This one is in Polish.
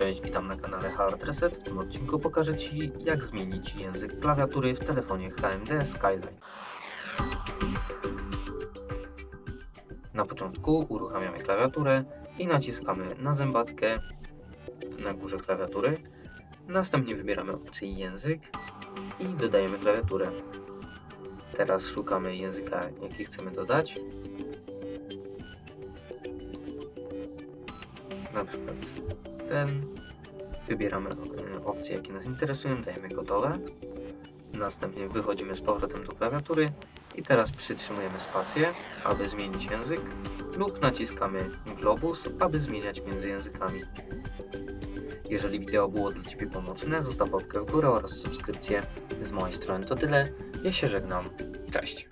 Cześć, witam na kanale Hard Reset. W tym odcinku pokażę Ci, jak zmienić język klawiatury w telefonie HMD Skyline. Na początku uruchamiamy klawiaturę i naciskamy na zębatkę na górze klawiatury. Następnie wybieramy opcję język i dodajemy klawiaturę. Teraz szukamy języka, jaki chcemy dodać. Na przykład Wybieramy e, opcje, jakie nas interesują, dajemy gotowe. Następnie wychodzimy z powrotem do klawiatury i teraz przytrzymujemy spację, aby zmienić język lub naciskamy globus, aby zmieniać między językami. Jeżeli wideo było dla Ciebie pomocne, zostaw łapkę w górę oraz subskrypcję. Z mojej strony to tyle. Ja się żegnam. Cześć.